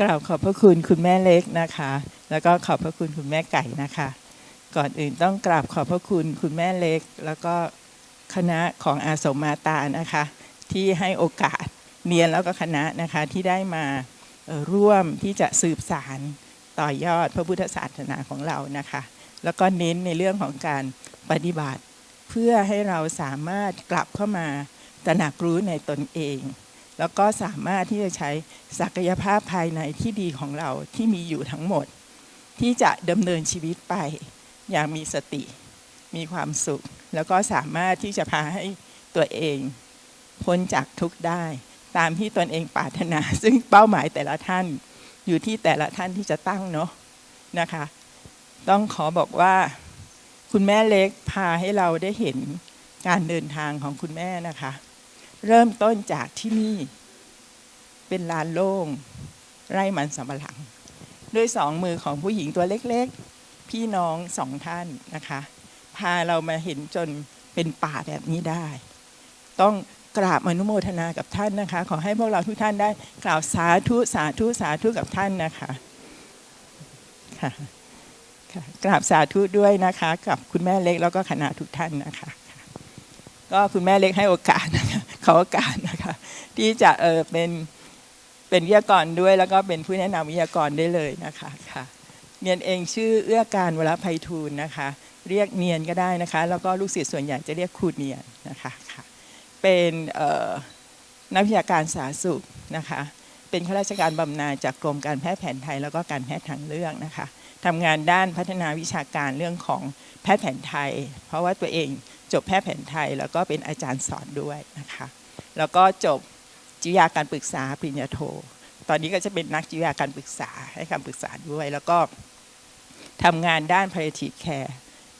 กราบขอบพระคุณคุณแม่เล็กนะคะ แล้วก็ขอบพระคุณคุณแม่ไก่นะคะ ก่อนอื่นต้องกราบขอบพระคุณคุณแม่เล็ก แล้วก็คณะของอาสมมาตานะคะ ที่ให้โอกาสเนียนแล้วก็คณะนะคะที่ได้มาร่วมที่จะสืบสารต่อยอดพระพุทธศาสนาของเรานะคะ แล้วก็เน้นในเรื่องของการปฏิบัติ เพื่อให้เราสามารถกลับเข้ามาตระหนักรู้ในตนเอง แล้วก็สามารถที่จะใช้ศักยภาพภายในที่ดีของเราที่มีอยู่ทั้งหมด ที่จะดำเนินชีวิตไป อย่างมีสติ มีความสุข แล้วก็สามารถที่จะพาให้ตัวเองพ้นจากทุกข์ได้ ตามที่ตนเองปรารถนา ซึ่งเป้าหมายแต่ละท่านอยู่ที่แต่ละท่านที่จะตั้งเนาะนะคะ ต้องขอบอกว่าคุณแม่เล็กพาให้เราได้เห็นการเดินทางของคุณแม่นะคะ เริ่มต้นจากที่นี่ เป็นลานโล่ง ไร่มันสำปะหลัง ด้วยสองมือของผู้หญิงตัวเล็กๆ พี่น้องสองท่านนะคะ พาเรามาเห็นจนเป็นป่าแบบนี้ได้ ต้องกราบอนุโมทนากับท่านนะคะ ขอให้พวกเราทุกท่านได้กล่าวสาธุสาธุสาธุกับท่านนะคะค่ะค่ะกราบสาธุด้วยนะคะ กับคุณแม่เล็กแล้วก็คณะทุกท่านนะคะ ก็คุณแม่เล็กให้โอกาส นะคะขอโอกาสนะคะ ที่จะเออเป็นเป็นวิทยากรด้วยแล้วก็เป็นผู้แนะนำวิทยากรได้เลยนะคะค่ะเนียนเองชื่อเอื้อการวรภัยทูลนะคะ เรียกเนียนก็ได้นะคะ แล้วก็ลูกศิษย์ส่วนใหญ่จะเรียกครูเนียนนะคะค่ะเป็นเอ่อนักวิชาการสาธารณสุขนะคะ เป็นข้าราชการบำนาญจากกรมการแพทย์แผนไทย แล้วก็การแพทย์ทางเลือกนะคะทำงานด้านพัฒนาวิชาการเรื่องของแพทย์แผนไทย เพราะว่าตัวเอง จบแพทย์แผนไทย แล้วก็เป็นอาจารย์สอนด้วยนะคะแล้วก็จบจิตวิทยาการปรึกษาปริญญาโท ตอนนี้ก็จะเป็นนักจิตวิทยาการปรึกษาให้คำปรึกษาด้วย แล้วก็ทำงานด้าน palliative care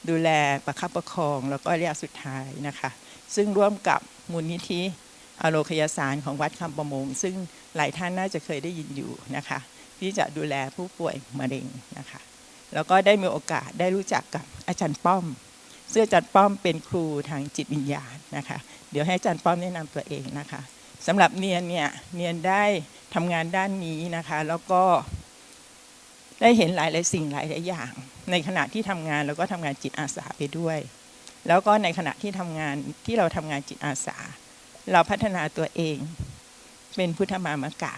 ดูแลประคับประคอง แล้วก็ระยะสุดท้ายนะคะ ซึ่งร่วมกับมูลนิธิอโลคยาสารของวัดคำประมง ซึ่งหลายท่านน่าจะเคยได้ยินอยู่นะคะ ที่จะดูแลผู้ป่วยมะเร็งนะคะ แล้วก็ได้มีโอกาสได้รู้จักกับอาจารย์ป้อม ซึ่งอาจารย์ป้อมเป็นครูทางจิตวิญญาณนะคะ เดี๋ยวให้อาจารย์ป้อมแนะนำตัวเองนะคะสำหรับเนียนเนี่ยเนียนได้ทำงานด้านนี้นะคะ แล้วก็ได้เห็นหลายหลายสิ่งหลายหลายอย่าง ในขณะที่ทำงานแล้วก็ทำงานจิตอาสาไปด้วย แล้วก็ในขณะที่ทำงานที่เราทำงานจิตอาสา เราพัฒนาตัวเอง เป็นพุทธมามกะ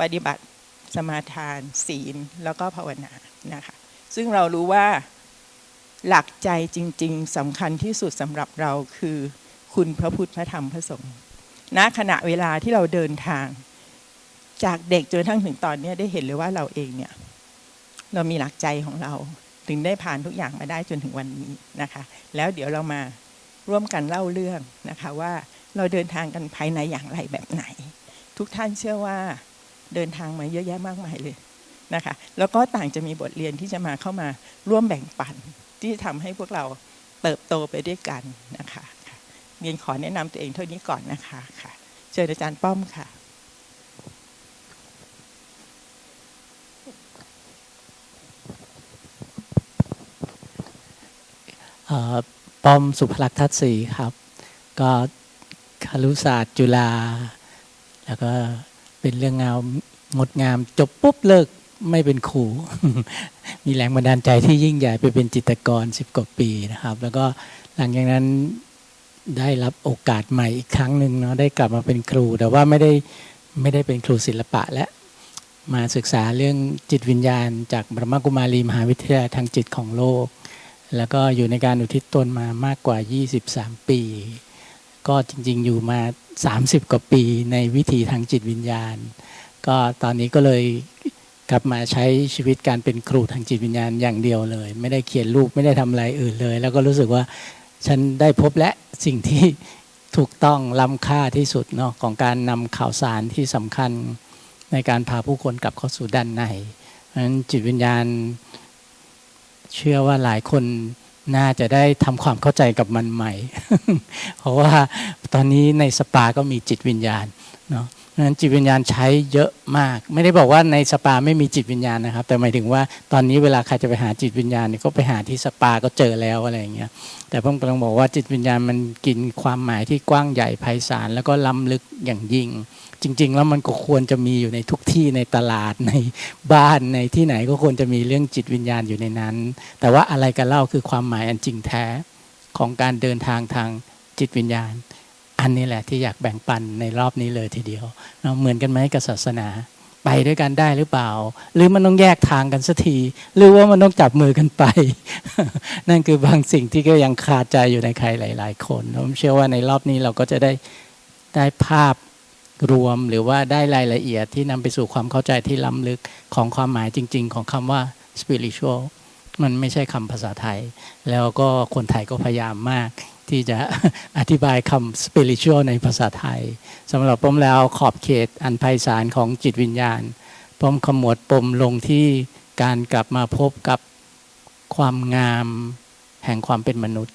ปฏิบัติสมาทาน ศีลแล้วก็ภาวนานะคะ ซึ่งเรารู้ว่า หลักใจจริง ๆสำคัญที่สุดสำหรับเราคือคุณพระพุทธพระธรรมพระสงฆ์ณขณะเวลาที่เราเดินทาง จากเด็กจนทั่งถึงตอนนี้ได้เห็นเลยว่าเราเองเนี่ย เรามีหลักใจของเรา ถึงได้ผ่านทุกอย่างมาได้จนถึงวันนี้นะคะ แล้วเดี๋ยวเรามาร่วมกันเล่าเรื่องนะคะว่าเราเดินทางกันภายในอย่างไรแบบไหน ทุกท่านเชื่อว่าเดินทางมาเยอะแยะมากมายเลยนะคะ แล้วก็ต่างจะมีบทเรียนที่จะมาเข้ามาร่วมแบ่งปัน ที่ทำให้พวกเราเติบโตไปด้วยกันนะคะเรียนขอแนะนำตัวเองเท่านี้ก่อนนะคะค่ะเชิญอาจารย์ป้อมค่ะป้อมสุภลักษณ์ทัศน์ศรีครับ ก็คารุศาสตร์จุฬาแล้วก็เป็นเรื่องงามงดงามจบปุ๊บเลิก ไม่เป็นครู มีแรงบันดาลใจที่ยิ่งใหญ่ไปเป็นจิตกรสิบกว่าปีนะครับ แล้วก็หลังจากนั้นได้รับโอกาสใหม่อีกครั้งหนึ่งเนาะได้กลับมาเป็นครู แต่ว่าไม่ได้ไม่ได้เป็นครูศิลปะและมาศึกษาเรื่องจิตวิญญาณ จากบรมกุมารีมหาวิทยาลัยทางจิตของโลก แล้วก็อยู่ในการอุทิศตนมามากกว่า 23 ปี ก็จริงๆอยู่มา 30 กว่าปีในวิถีทางจิตวิญญาณ ก็ตอนนี้ก็เลย กลับมาใช้ชีวิตการเป็นครูทางจิตวิญญาณอย่างเดียวเลย ไม่ได้เขียนลูกไม่ได้ทำอะไรอื่นเลย แล้วก็รู้สึกว่าฉันได้พบและสิ่งที่ถูกต้องล้ำค่าที่สุดเนาะของการนำข่าวสารที่สำคัญในการพาผู้คนกลับเข้าสู่ด้านในนั้นจิตวิญญาณ เชื่อว่าหลายคนน่าจะได้ทำความเข้าใจกับมันใหม่ เพราะว่าตอนนี้ในสปาก็มีจิตวิญญาณเนาะ นั้นจิตวิญญาณใช้เยอะมาก ไม่ได้บอกว่าในสปาไม่มีจิตวิญญาณนะครับ แต่หมายถึงว่าตอนนี้เวลาใครจะไปหาจิตวิญญาณเนี่ยก็ไปหาที่สปาก็เจอแล้วอะไรอย่างเงี้ยแต่ผมกำลังบอกว่าจิตวิญญาณมันกินความหมายที่กว้างใหญ่ไพศาลแล้วก็ล้ำลึกอย่างยิ่ง จริง ๆ แล้วมันก็ควรจะมีอยู่ในทุกที่ในตลาดในบ้านในที่ไหนก็ควรจะมีเรื่องจิตวิญญาณอยู่ในนั้น แต่ว่าอะไรกันเล่าคือความหมายอันจริงแท้ของการเดินทางทางจิตวิญญาณ อันนี้แหละที่อยากแบ่งปันในรอบนี้เลยทีเดียวเนาะเหมือนกันไหมกับศาสนา ไปด้วยกันได้หรือเปล่า หรือมันต้องแยกทางกันสักที หรือว่ามันต้องจับมือกันไป นั่นคือบางสิ่งที่ก็ยังคาใจอยู่ในใครหลาย ๆ คนผมเชื่อว่าในรอบนี้เราก็จะได้ได้ภาพรวมหรือว่าได้รายละเอียดที่นำไปสู่ความเข้าใจที่ล้ำลึกของความหมายจริง ๆ ของคำว่า spiritual มันไม่ใช่คำภาษาไทย แล้วก็คนไทยก็พยายามมาก ที่จะอธิบายคำ spiritual ในภาษาไทยสำหรับผมแล้วขอบเขตอันไพศาลของจิตวิญญาณผมขมวดปมลงที่การกลับมาพบกับความงามแห่งความเป็นมนุษย์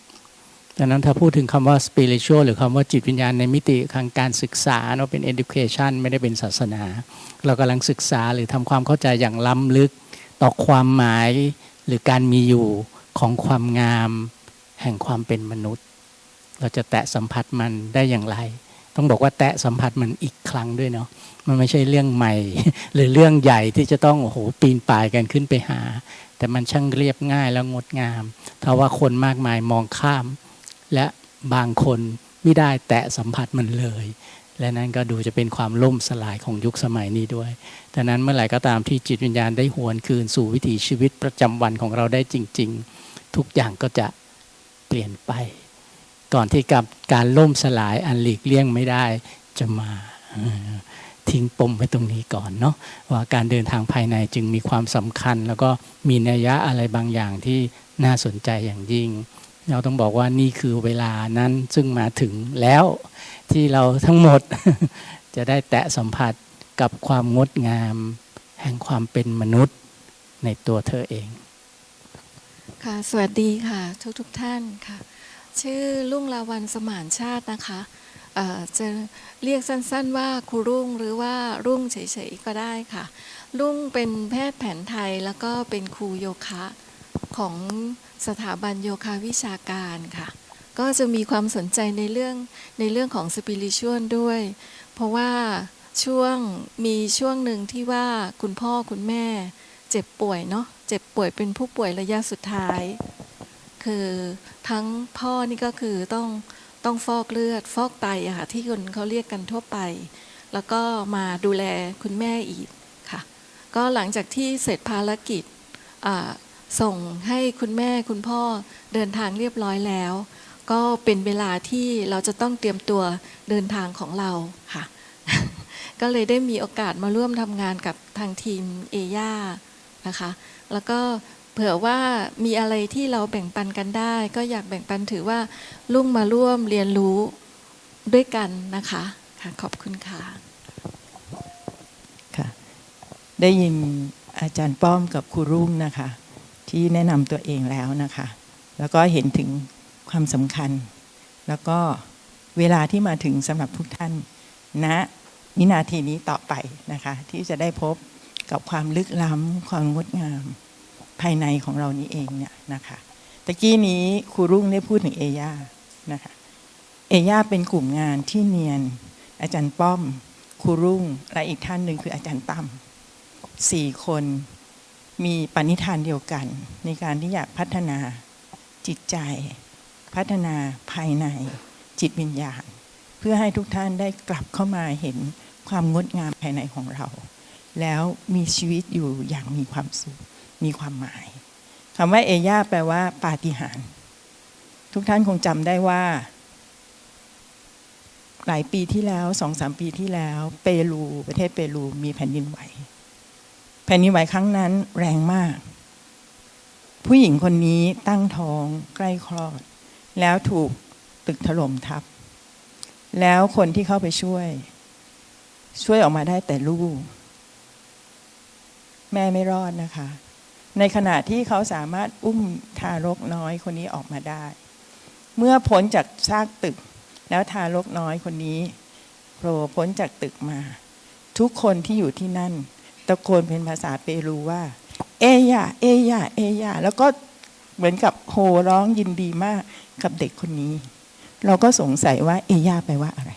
ดังนั้นถ้าพูดถึงคำว่า spiritual หรือคำว่าจิตวิญญาณในมิติทางการศึกษาเนาะเป็น education ไม่ได้เป็นศาสนา เรากำลังศึกษาหรือทำความเข้าใจอย่างล้ำลึกต่อความหมายหรือการมีอยู่ของความงามแห่งความเป็นมนุษย์ เราจะแตะสัมผัสมันได้อย่างไร ต้องบอกว่าแตะสัมผัสมันอีกครั้งด้วยเนาะมันไม่ใช่เรื่องใหม่ หรือเรื่องใหญ่ที่จะต้องโอ้โหปีนป่ายกันขึ้นไปหา แต่มันช่างเรียบง่ายแล้วงดงามถ้าว่าคนมากมายมองข้าม และบางคนไม่ได้แตะสัมผัสมันเลย และนั่นก็ดูจะเป็นความล่มสลายของยุคสมัยนี้ด้วยดังนั้นเมื่อไหร่ก็ตามที่จิตวิญญาณได้หวนคืนสู่วิถีชีวิตประจำวันของเราได้จริง ๆ ทุกอย่างก็จะเปลี่ยนไป ก่อนที่กับการล่มสลายอันหลีกเลี่ยงไม่ได้จะมาทิ้งปมไว้ตรงนี้ก่อนเนาะว่าการเดินทางภายในจึงมีความสำคัญ แล้วก็มีนัยยะอะไรบางอย่างที่น่าสนใจอย่างยิ่ง เราต้องบอกว่านี่คือเวลานั้นซึ่งมาถึงแล้วที่เราทั้งหมดจะได้แตะสัมผัสกับความงดงาม แห่งความเป็นมนุษย์ในตัวเธอเอง ค่ะ สวัสดีค่ะ ทุกทุกท่านค่ะ ชื่อรุ่งลาวันสมานชาตินะคะจะเรียกสั้นๆว่าครูรุ่งหรือว่ารุ่งเฉยๆก็ได้ค่ะ รุ่งเป็นแพทย์แผนไทยแล้วก็เป็นครูโยคะของสถาบันโยคะวิชาการค่ะ ก็จะมีความสนใจในเรื่องในเรื่องของสปิริชวลด้วย เพราะว่าช่วงมีช่วงหนึ่งที่ว่าคุณพ่อคุณแม่ เจ็บป่วยเนาะเจ็บป่วยเป็นผู้ป่วยระยะสุดท้าย คือทั้งพ่อนี่ก็คือต้องต้องฟอกเลือด ฟอกไตอะค่ะที่คนเขาเรียกกันทั่วไป แล้วก็มาดูแลคุณแม่อีกค่ะ ก็หลังจากที่เสร็จภารกิจส่งให้คุณแม่คุณพ่อเดินทางเรียบร้อยแล้ว ก็เป็นเวลาที่เราจะต้องเตรียมตัวเดินทางของเราค่ะ ก็เลยได้มีโอกาสมาร่วมทำงานกับทางทีมเอย่านะคะ แล้วก็ ผื่อว่ามีอะไรที่เราแบ่งปันกันได้ ก็อยากแบ่งปันถือว่าลุ่งมาร่วมเรียนรู้ด้วยกันนะคะค่ะขอบคุณค่ะค่ะ ได้ยินอาจารย์ป้อมกับครูรุ่งนะคะ ที่แนะนำตัวเองแล้วนะคะ แล้วก็เห็นถึงความสำคัญ แล้วก็เวลาที่มาถึงสำหรับทุกท่านณวินาทีนี้ต่อไปนะคะ ที่จะได้พบกับความลึกล้ำความงดงาม ภายในของเรานี้เองเนี่ยนะคะตะกี้นี้ครูรุ่งได้พูดถึงเอย่านะคะเอย่าเป็นกลุ่มงานที่เนียน อาจารย์ป้อมครูรุ่งและอีกท่านหนึ่งคืออาจารย์ตั้มสี่คนมีปณิธานเดียวกัน ในการที่อยากพัฒนาจิตใจ พัฒนาภายในจิตวิญญาณ เพื่อให้ทุกท่านได้กลับเข้ามาเห็นความงดงามภายในของเรา แล้วมีชีวิตอยู่อย่างมีความสุข มีความหมายคำว่าเอย่าแปลว่า ปาฏิหาริย์ทุกท่านคงจำได้ว่า หลายปีที่แล้วสองสามปีที่แล้ว เปรูประเทศเปรูมีแผ่นดินไหว แผ่นดินไหวครั้งนั้นแรงมาก ผู้หญิงคนนี้ตั้งท้องใกล้คลอด แล้วถูกตึกถล่มทับ แล้วคนที่เข้าไปช่วย ช่วยออกมาได้แต่ลูก แม่ไม่รอดนะคะ ในขณะที่เขาสามารถอุ้มทารกน้อยคนนี้ออกมาได้ เมื่อพ้นจากซากตึก แล้วทารกน้อยคนนี้โผล่พ้นจากตึกมา ทุกคนที่อยู่ที่นั่น ตะโกนเป็นภาษาเปรูว่า เอยาเอยาเอยาแล้วก็เหมือนกับโห่ร้องยินดีมากกับเด็กคนนี้ เราก็สงสัยว่า เอยาแปลว่าอะไร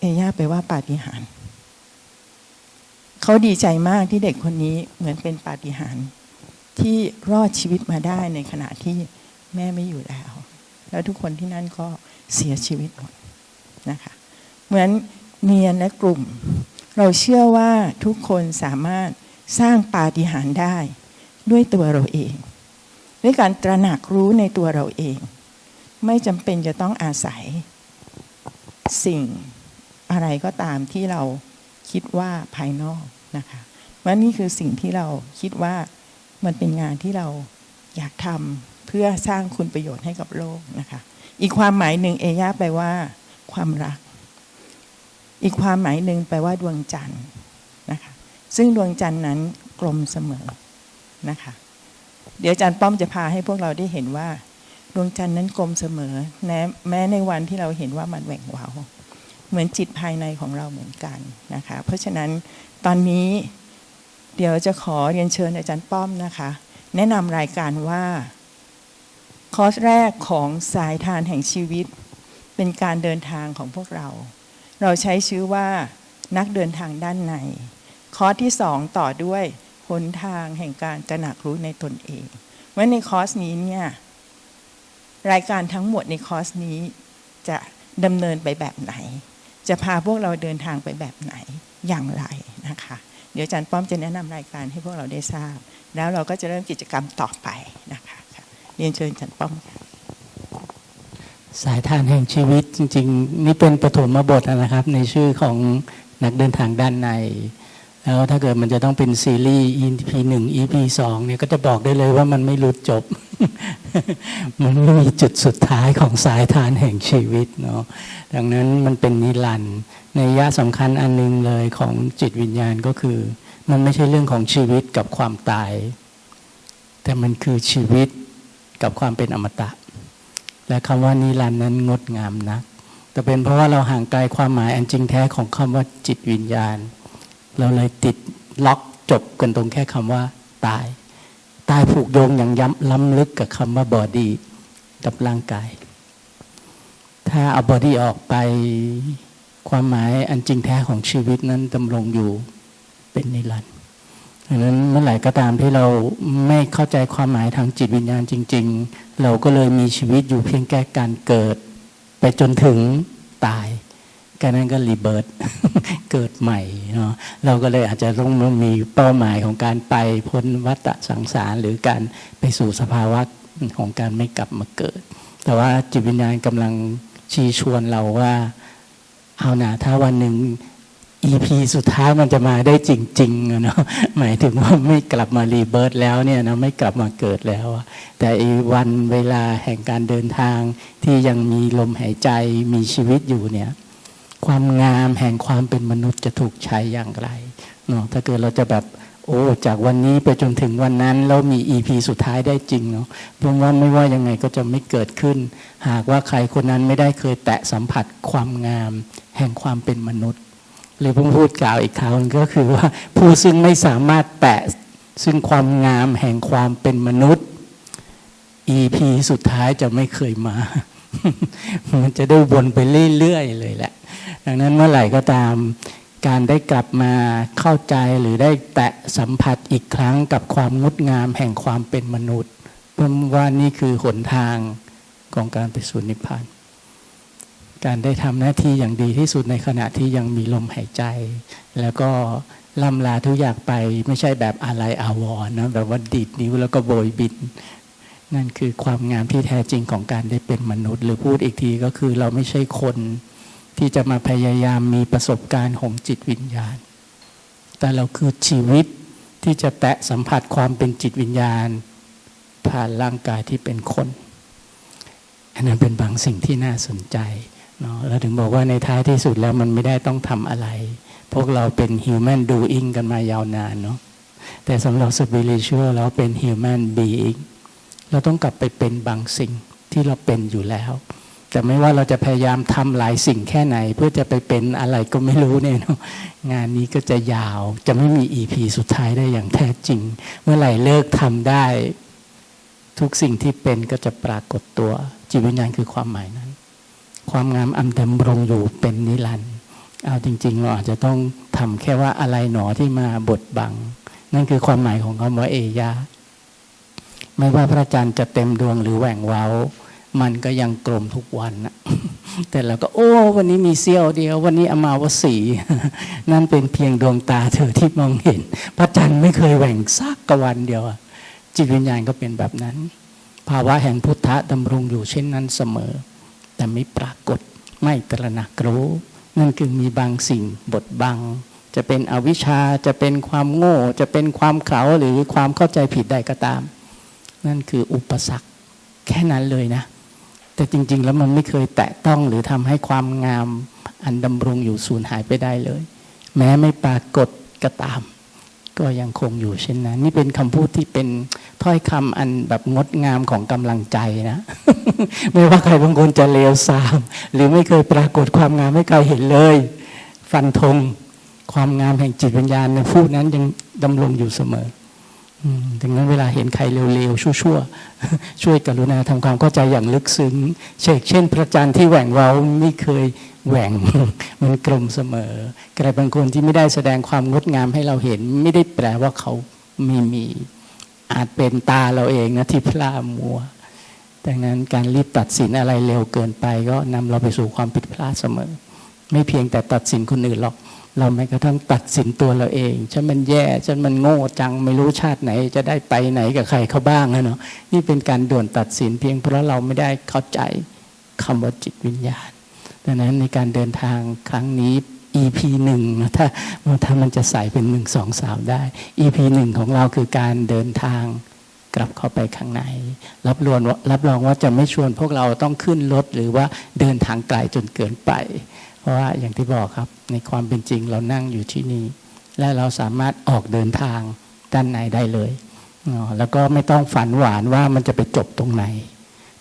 เอยาแปลว่าปาฏิหาริย์เขาดีใจมากที่เด็กคนนี้เหมือนเป็นปาฏิหาริย์ ที่รอดชีวิตมาได้ในขณะที่แม่ไม่อยู่แล้ว แล้วทุกคนที่นั่นก็เสียชีวิตหมดนะคะเหมือนเนียนและกลุ่ม เราเชื่อว่าทุกคนสามารถสร้างปาฏิหาริย์ได้ด้วยตัวเราเอง ด้วยการตระหนักรู้ในตัวเราเอง ไม่จำเป็นจะต้องอาศัย สิ่งอะไรก็ตามที่เราคิดว่าภายนอกนะคะว่านี่คือสิ่งที่เราคิดว่า มันเป็นงานที่เราอยากทำเพื่อสร้างคุณประโยชน์ให้กับโลกนะคะ อีกความหมายหนึ่งเอย่าแปลว่า ความรัก อีกความหมายหนึ่งแปลว่าดวงจันทร์นะคะ ซึ่งดวงจันทร์นั้นกลมเสมอนะคะ เดี๋ยวอาจารย์ป้อมจะพาให้พวกเราได้เห็นว่า ดวงจันทร์นั้นกลมเสมอแม้ในวันที่เราเห็นว่ามันแหว่งวาเหมือนจิตภายในของเราเหมือนกันนะคะ เพราะฉะนั้นตอนนี้ เดี๋ยวจะขอเรียนเชิญอาจารย์ป้อมนะคะ แนะนำรายการว่า คอร์สแรกของสายทานแห่งชีวิต เป็นการเดินทางของพวกเรา เราใช้ชื่อว่านักเดินทางด้านใน คอร์สที่สองต่อด้วยหนทางแห่งการตระหนักรู้ในตนเองว่าในคอร์สนี้เนี่ยรายการทั้งหมดในคอร์สนี้จะดำเนินไปแบบไหน จะพาพวกเราเดินทางไปแบบไหนอย่างไรนะคะ เดี๋ยวอาจารย์ป้อมจะแนะนำรายการให้พวกเราได้ทราบ แล้วเราก็จะเริ่มกิจกรรมต่อไปนะคะเรียนเชิญอาจารย์ป้อมสายทานแห่งชีวิตจริง ๆ นี่เป็นปฐมบทนะครับ ในชื่อของนักเดินทางด้านใน แล้วถ้าเกิดมันจะต้องเป็นซีรีส์ EP หนึ่ง EP สองเนี่ยก็จะบอกได้เลยว่ามันไม่รู้จบ มันไม่มีจุดสุดท้ายของสายทานแห่งชีวิตเนาะดังนั้นมันเป็นนิรันดร์ในยะสำคัญอันหนึงเลยของจิตวิญญาณก็คือ มันไม่ใช่เรื่องของชีวิตกับความตาย แต่มันคือชีวิตกับความเป็นอมตะ และคำว่านิรันดร์นั้นงดงามนักแต่เป็นเพราะว่าเราห่างไกลความหมายอันจริงแท้ของคำว่าจิตวิญญาณ เราเลยติดล็อกจบกันตรงแค่คำว่า ตาย ตายผูกโยงอย่างย้ำล้ำลึกกับคำว่าบอดี้กับร่างกาย ถ้าเอาบอดี้ออกไปความหมายอันจริงแท้ของชีวิตนั้นดำรงอยู่เป็นนิรันดร์ดังนั้นเมื่อไหร่ก็ตามที่เราไม่เข้าใจความหมายทางจิตวิญญาณจริง ๆ เราก็เลยมีชีวิตอยู่เพียงแค่การเกิด ไปจนถึงตาย การนั้นก็รีเบิร์ตเกิดใหม่เนาะเราก็เลยอาจจะต้องมีเป้าหมายของการไปพ้นวัฏสังสาร หรือการไปสู่สภาวะของการไม่กลับมาเกิด แต่ว่าจิตวิญญาณกำลังชี้ชวนเราว่าเอาหนะถ้าวันหนึ่ง EP สุดท้ายมันจะมาได้จริงๆเนาะหมายถึงว่าไม่กลับมารีเบิร์ตแล้วเนี่ยนะไม่กลับมาเกิดแล้ว แต่อวันเวลาแห่งการเดินทางที่ยังมีลมหายใจมีชีวิตอยู่เนี่ย ความงามแห่งความเป็นมนุษย์จะถูกใช้อย่างไรเนาะถ้าเกิดเราจะแบบโอ้จากวันนี้ไปจนถึงวันนั้นแล้วมี EP สุดท้ายได้จริงเนาะผมว่าไม่ว่ายังไงก็จะไม่เกิดขึ้น หากว่าใครคนนั้นไม่ได้เคยแตะสัมผัสความงามแห่งความเป็นมนุษย์ หรือผมพูดกล่าวอีกคราวนึงก็คือว่าผู้ซึ่งไม่สามารถแตะซึ่งความงามแห่งความเป็นมนุษย์ EP สุดท้ายจะไม่เคยมา มันจะได้วนไปเรื่อยๆเลยแหละ ดังนั้นเมื่อไหร่ก็ตามการได้กลับมาเข้าใจหรือได้แตะสัมผัสอีกครั้งกับความงดงามแห่งความเป็นมนุษย์ผมว่านี่คือหนทางของการไปสู่นิพพาน การได้ทำหน้าที่อย่างดีที่สุดในขณะที่ยังมีลมหายใจ แล้วก็ล่ำลาทุกอย่างไปไม่ใช่แบบอะไรอาวร์นะแบบว่าดีดนิ้วแล้วก็โบยบิน นั่นคือความงามที่แท้จริงของการได้เป็นมนุษย์ หรือพูดอีกทีก็คือเราไม่ใช่คน ที่จะมาพยายามมีประสบการณ์ของจิตวิญญาณ แต่เราคือชีวิตที่จะแตะสัมผัสความเป็นจิตวิญญาณ ผ่านร่างกายที่เป็นคน อันนั้นเป็นบางสิ่งที่น่าสนใจเนาะเราถึงบอกว่าในท้ายที่สุดแล้วมันไม่ได้ต้องทำอะไร พวกเราเป็น human doing กันมายาวนานเนาะแต่สำหรับ spiritual แล้วเป็น human being เราต้องกลับไปเป็นบางสิ่งที่เราเป็นอยู่แล้ว แต่ไม่ว่าเราจะพยายามทำหลายสิ่งแค่ไหน เพื่อจะไปเป็นอะไรก็ไม่รู้เนี่ยงานนี้ก็จะยาวจะไม่มี EP สุดท้ายได้อย่างแท้จริง เมื่อไหร่เลิกทำได้ ทุกสิ่งที่เป็นก็จะปรากฏตัว จิตวิญญาณคือความหมายนั้น ความงามอันดำรงอยู่เป็นนิรันดร์เอาจริง ๆ เราอาจจะต้องทำแค่ว่าอะไรหนอที่มาบดบัง นั่นคือความหมายของคำว่าเอยาไม่ว่าพระจันทร์จะเต็มดวงหรือแหว่งเว้า มันก็ยังกลมทุกวันนะแต่เราก็โอ้ วันนี้มีเสี้ยวเดียว วันนี้อมาวสีนั่นเป็นเพียงดวงตาเธอที่มองเห็น พระจันทร์ไม่เคยแหว่งสักกวันเดียวจิตวิญญาณก็เป็นแบบนั้น ภาวะแห่งพุทธะดำรงอยู่เช่นนั้นเสมอ แต่ไม่ปรากฏไม่ตระหนักรู้นั่นคือมีบางสิ่งบดบัง จะเป็นอวิชชาจะเป็นความโง่ จะเป็นความเขาหรือความเข้าใจผิดใดก็ตาม นั่นคืออุปสรรคแค่นั้นเลยนะ แต่จริง ๆ แล้วมันไม่เคยแตะต้องหรือทำให้ความงามอันดำรงอยู่สูญหายไปได้เลย แม้ไม่ปรากฏก็ตาม ก็ยังคงอยู่เช่นนั้น นี่เป็นคำพูดที่เป็นถ้อยคำอันแบบงดงามของกำลังใจนะ ไม่ว่าใครบางคนจะเลวทราม หรือไม่เคยปรากฏความงามให้ใครเห็นเลย ฟันธงความงามแห่งจิตวิญญาณในผู้นั้นยังดำรงอยู่เสมอ ดังนั้นเวลาเห็นใครเร็วๆ ชั่วๆ ช่วยกรุณาทำความเข้าใจอย่างลึกซึ้ง เช่นเช่น พระจันทร์ที่แหว่งเว้าไม่เคยแหว่งมันกลมเสมอใครบางคนที่ไม่ได้แสดงความงดงามให้เราเห็น ไม่ได้แปลว่าเขาไม่มีอาจเป็นตาเราเองนะที่พลาดมัวดังนั้นการรีบตัดสินอะไรเร็วเกินไป ก็นำเราไปสู่ความผิดพลาดเสมอ ไม่เพียงแต่ตัดสินคนอื่นหรอก เราแม้กระทั่งตัดสินตัวเราเองฉันมันแย่ฉันมันโง่จังไม่รู้ชาติไหน จะได้ไปไหนกับใครเขาบ้างนะเนาะนี่เป็นการด่วนตัดสินเพียงเพราะเราไม่ได้เข้าใจคำว่าจิตวิญญาณดังนั้นในการเดินทางครั้งนี้ EP หนึ่งนะถ้าถ้ามันจะใส่เป็นหนึ่งสองสามได้ EP หนึ่งของเราคือการเดินทางกลับเข้าไปข้างใน รับรองว่ารับรองว่าจะไม่ชวนพวกเราต้องขึ้นรถหรือว่าเดินทางไกลจนเกินไป เพราะว่าอย่างที่บอกครับ ในความเป็นจริงเรานั่งอยู่ที่นี่ และเราสามารถออกเดินทางด้านในได้เลยแล้วก็ไม่ต้องฝันหวานว่ามันจะไปจบตรงไหน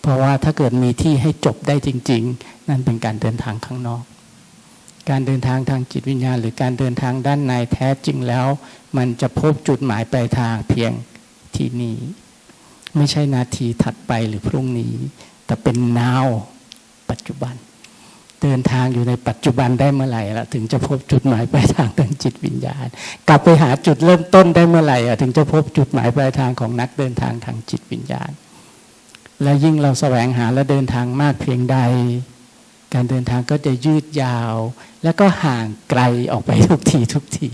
เพราะว่าถ้าเกิดมีที่ให้จบได้จริง ๆ นั่นเป็นการเดินทางข้างนอก การเดินทางทางจิตวิญญาณ หรือการเดินทางด้านในแท้จริงแล้ว มันจะพบจุดหมายปลายทางเพียงที่นี่ไม่ใช่นาทีถัดไปหรือพรุ่งนี้ แต่เป็น now ปัจจุบัน เดินทางอยู่ในปัจจุบันได้เมื่อไหร่ละถึงจะพบจุดหมายปลายทางทางจิตวิญญาณ กลับไปหาจุดเริ่มต้นได้เมื่อไหร่อะถึงจะพบจุดหมายปลายทางของนักเดินทางทางจิตวิญญาณ และยิ่งเราแสวงหาและเดินทางมากเพียงใด การเดินทางก็จะยืดยาว แล้วก็ห่างไกลออกไปทุกทีทุกที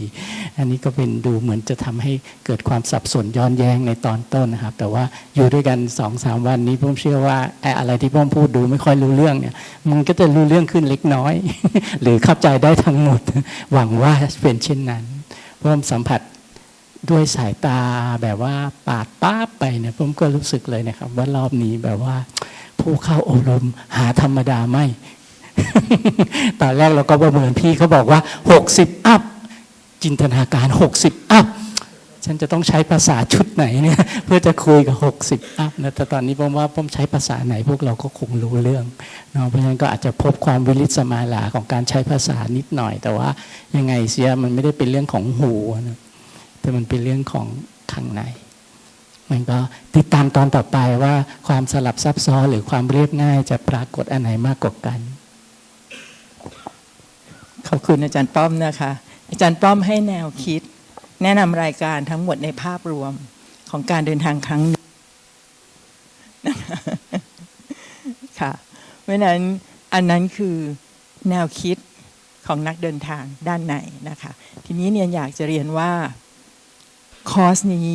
อันนี้ก็เป็นดูเหมือนจะทำให้เกิดความสับสนย้อนแย้งในตอนต้นนะครับ แต่ว่าอยู่ด้วยกันสองสามวันนี้ผมเชื่อว่าไอ้อะไรที่ผมพูดดูไม่ค่อยรู้เรื่องเนี่ยมันก็จะรู้เรื่องขึ้นเล็กน้อย หรือเข้าใจได้ทั้งหมด หวังว่าเป็นเช่นนั้นผมสัมผัสด้วยสายตาแบบว่าปาดป้าไปเนี่ยผมก็รู้สึกเลยนะครับ ว่ารอบนี้แบบว่าผู้เข้าอบรมหาธรรมดาไม่ ตอนแรกเราก็ประเมินพี่เขาบอกว่า 60 อัพ จินตนาการ 60 อัพ ฉันจะต้องใช้ภาษาชุดไหนเนี่ยเพื่อจะคุยกับ 60 อัพนะแต่ตอนนี้ผมว่าผมใช้ภาษาไหนพวกเราก็คงรู้เรื่องเนาะเพราะฉะนั้นก็อาจจะพบความวิริศมาลาของการใช้ภาษานิดหน่อย แต่ว่ายังไงเสียมันไม่ได้เป็นเรื่องของหูนะแต่มันเป็นเรื่องของข้างในมันก็ติดตามตอนต่อไปว่าความสลับซับซ้อนหรือความเรียบง่ายจะปรากฏอันไหนมากกว่ากัน ขอบคุณอาจารย์ป้อมนะคะ อาจารย์ป้อมให้แนวคิด แนะนำรายการทั้งหมดในภาพรวมของการเดินทางครั้งนี้ค่ะเพราะฉะนั้นอันนั้นคือแนวคิดของนักเดินทางด้านในนะคะ ทีนี้เนี่ยอยากจะเรียนว่า คอร์สนี้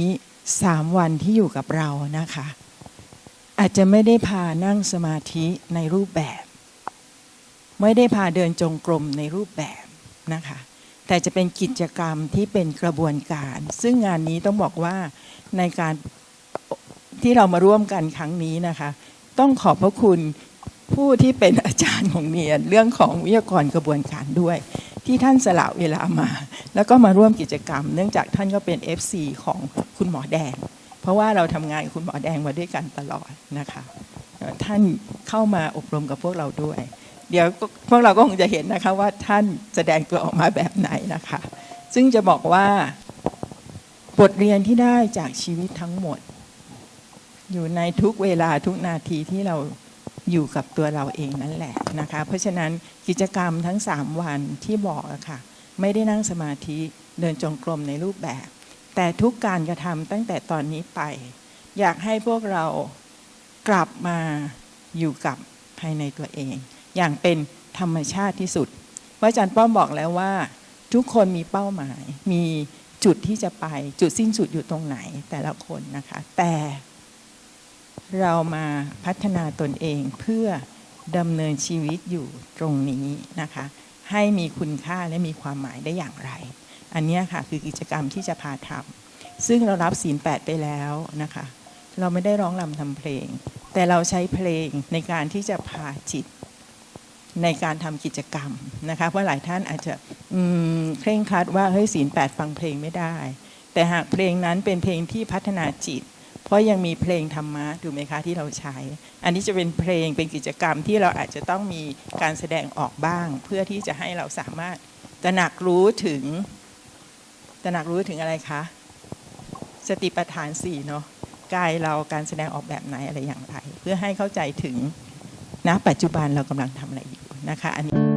สามวันที่อยู่กับเรานะคะ อาจจะไม่ได้พานั่งสมาธิในรูปแบบ ไม่ได้พาเดินจงกรมในรูปแบบนะคะ แต่จะเป็นกิจกรรมที่เป็นกระบวนการ ซึ่งงานนี้ต้องบอกว่าในการที่เรามาร่วมกันครั้งนี้นะคะ ต้องขอบพระคุณผู้ที่เป็นอาจารย์ของเนียน เรื่องของวิทยากรกระบวนการด้วย ที่ท่านสละเวลามา แล้วก็มาร่วมกิจกรรม เนื่องจากท่านก็เป็น FC ของคุณหมอแดง เพราะว่าเราทำงานกับคุณหมอแดงมาด้วยกันตลอดนะคะ ท่านเข้ามาอบรมกับพวกเราด้วย เดี๋ยวพวกเราก็คงจะเห็นนะคะว่าท่านแสดงตัวออกมาแบบไหนนะคะ ซึ่งจะบอกว่าบทเรียนที่ได้จากชีวิตทั้งหมด อยู่ในทุกเวลาทุกนาทีที่เราอยู่กับตัวเราเองนั่นแหละนะคะ เพราะฉะนั้นกิจกรรมทั้ง 3 วันที่บอกอะค่ะ ไม่ได้นั่งสมาธิเดินจงกรมในรูปแบบ แต่ทุกการกระทำตั้งแต่ตอนนี้ไป อยากให้พวกเรากลับมาอยู่กับภายในตัวเอง อย่างเป็นธรรมชาติที่สุดเพราอาจารย์ป้อมบอกแล้วว่า ทุกคนมีเป้าหมาย มีจุดที่จะไป จุดสิ้นสุดอยู่ตรงไหนแต่ละคนนะคะ แต่เรามาพัฒนาตนเองเพื่อดำเนินชีวิตอยู่ตรงนี้นะคะ ให้มีคุณค่าและมีความหมายได้อย่างไร อันนี้ค่ะคือกิจกรรมที่จะพาทำซึ่งเรารับศีลแปดไปแล้วนะคะ เราไม่ได้ร้องรำทำเพลง แต่เราใช้เพลงในการที่จะพาจิต ในการทำกิจกรรมนะคะเพราะหลายท่านอาจจะเคร่งครัดว่าเฮ้ยศีลแปดฟังเพลงไม่ได้ แต่หากเพลงนั้นเป็นเพลงที่พัฒนาจิต เพราะยังมีเพลงธรรมะถูกไหมคะที่เราใช้ อันนี้จะเป็นเพลงเป็นกิจกรรมที่เราอาจจะต้องมีการแสดงออกบ้าง เพื่อที่จะให้เราสามารถตระหนักรู้ถึงตระหนักรู้ถึงอะไรคะสติปัฏฐานสี่เนาะกายเราการแสดงออกแบบไหนอะไรอย่างไร เพื่อให้เข้าใจถึงณปัจจุบันเรากำลังทำอะไรอยู่ นะคะอันนี้